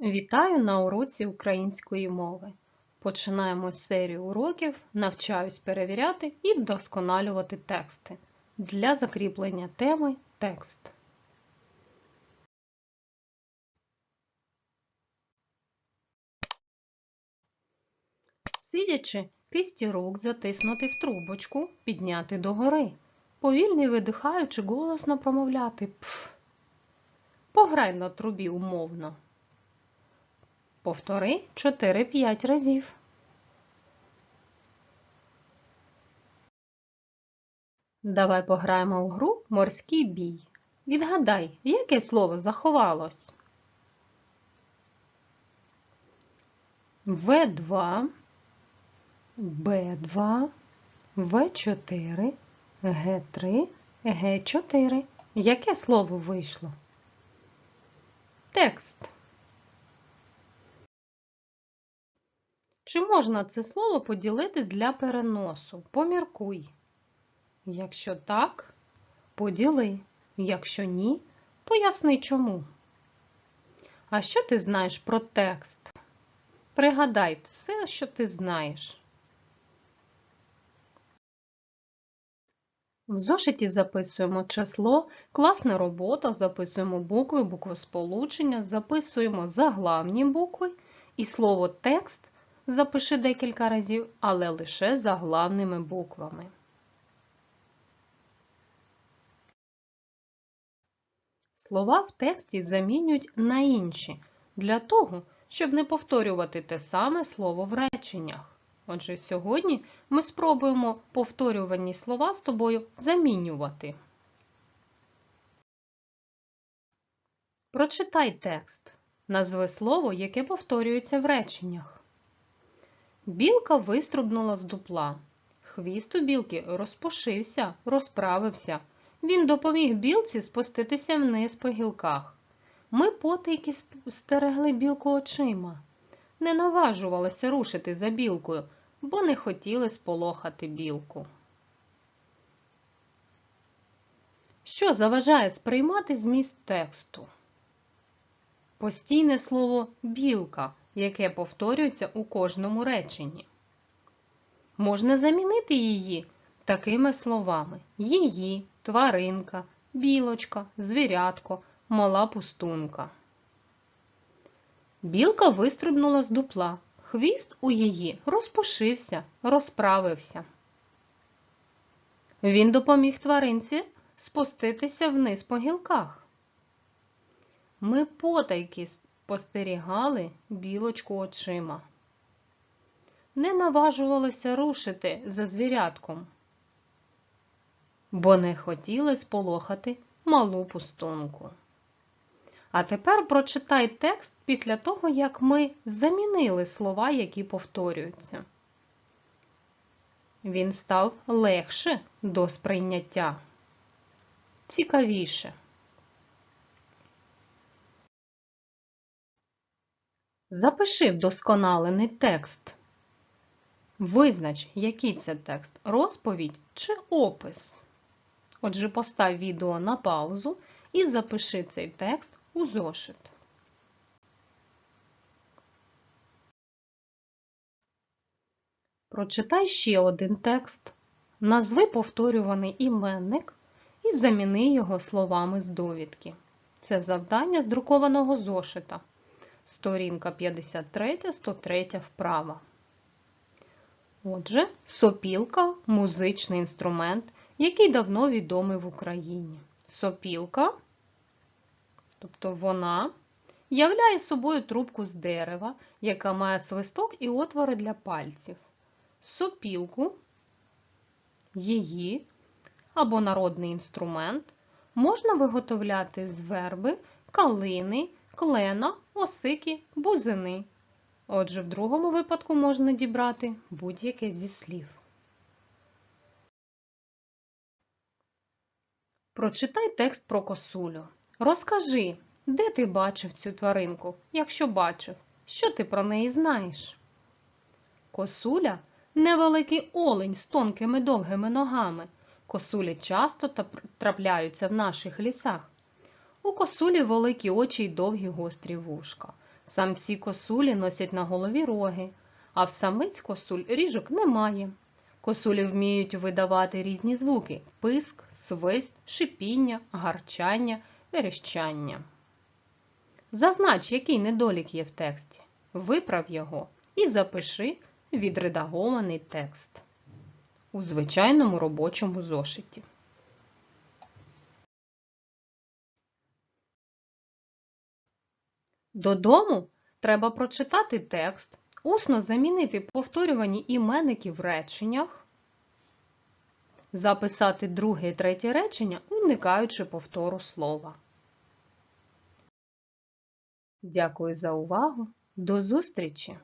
Вітаю на уроці української мови. Починаємо серію уроків Навчаюсь перевіряти і вдосконалювати тексти для закріплення теми текст. Сидячи, кисті рук затиснути в трубочку, підняти догори. Повільний видихаючи, голосно промовляти пф. Пограй на трубі умовно. Повтори 4-5 разів. Давай пограємо в гру Морський бій. Відгадай, яке слово заховалось? В2, Б2, В4, Г3, Г4. Яке слово вийшло? Текст. Чи можна це слово поділити для переносу? Поміркуй. Якщо так, поділи. Якщо ні, поясни чому. А що ти знаєш про текст? Пригадай все, що ти знаєш. В зошиті записуємо число, класна робота, записуємо букви, буквосполучення, записуємо заглавні букви і слово текст запиши декілька разів, але лише заглавними буквами. Слова в тексті замінюють на інші для того, щоб не повторювати те саме слово в реченнях. Отже, сьогодні ми спробуємо повторювані слова з тобою замінювати. Прочитай текст. Назви слово, яке повторюється в реченнях. Білка виструбнула з дупла. Хвіст у білки розпушився, розправився. Він допоміг білці спуститися вниз по гілках. Ми потайки стерегли білку очима. Не наважувалися рушити за білкою, бо не хотіли сполохати білку. Що заважає сприймати зміст тексту? Постійне слово білка, яке повторюється у кожному реченні. Можна замінити її такими словами: її, тваринка, білочка, звірятко, мала пустунка. Білка вистрибнула з дупла. Хвіст у її розпушився, розправився. Він допоміг тваринці спуститися вниз по гілках. Ми потайки спостерігали білочку очима. Не наважувалися рушити за звірятком, бо не хотіли сполохати малу пустунку. А тепер прочитай текст після того, як ми замінили слова, які повторюються. Він став легше до сприйняття, цікавіше. Запиши вдосконалений текст. Визнач, який це текст розповідь чи опис. Отже, постав відео на паузу і запиши цей текст у зошит. Прочитай ще один текст. Назви повторюваний іменник і заміни його словами з довідки. Це завдання з друкованого зошита. Сторінка 53, 103 вправа. Отже, сопілка музичний інструмент, який давно відомий в Україні. Сопілка, тобто вона, являє собою трубку з дерева, яка має свисток і отвори для пальців. Сопілку, її або народний інструмент можна виготовляти з верби, калини, клена, осики, бузини. Отже, в другому випадку можна дібрати будь-яке зі слів. Прочитай текст про косулю. Розкажи, де ти бачив цю тваринку, якщо бачив, що ти про неї знаєш? Косуля невеликий олень з тонкими довгими ногами. Косулі часто трапляються в наших лісах. У косулі великі очі й довгі гострі вушка. Самці косулі носять на голові роги, а в самиць косуль ріжок немає. Косулі вміють видавати різні звуки писк, свист, шипіння, гарчання, верещання. Зазнач, який недолік є в тексті. Виправ його і запиши відредагований текст у звичайному робочому зошиті. Додому треба прочитати текст, усно замінити повторювані іменники в реченнях, записати друге і третє речення, уникаючи повтору слова. Дякую за увагу. До зустрічі!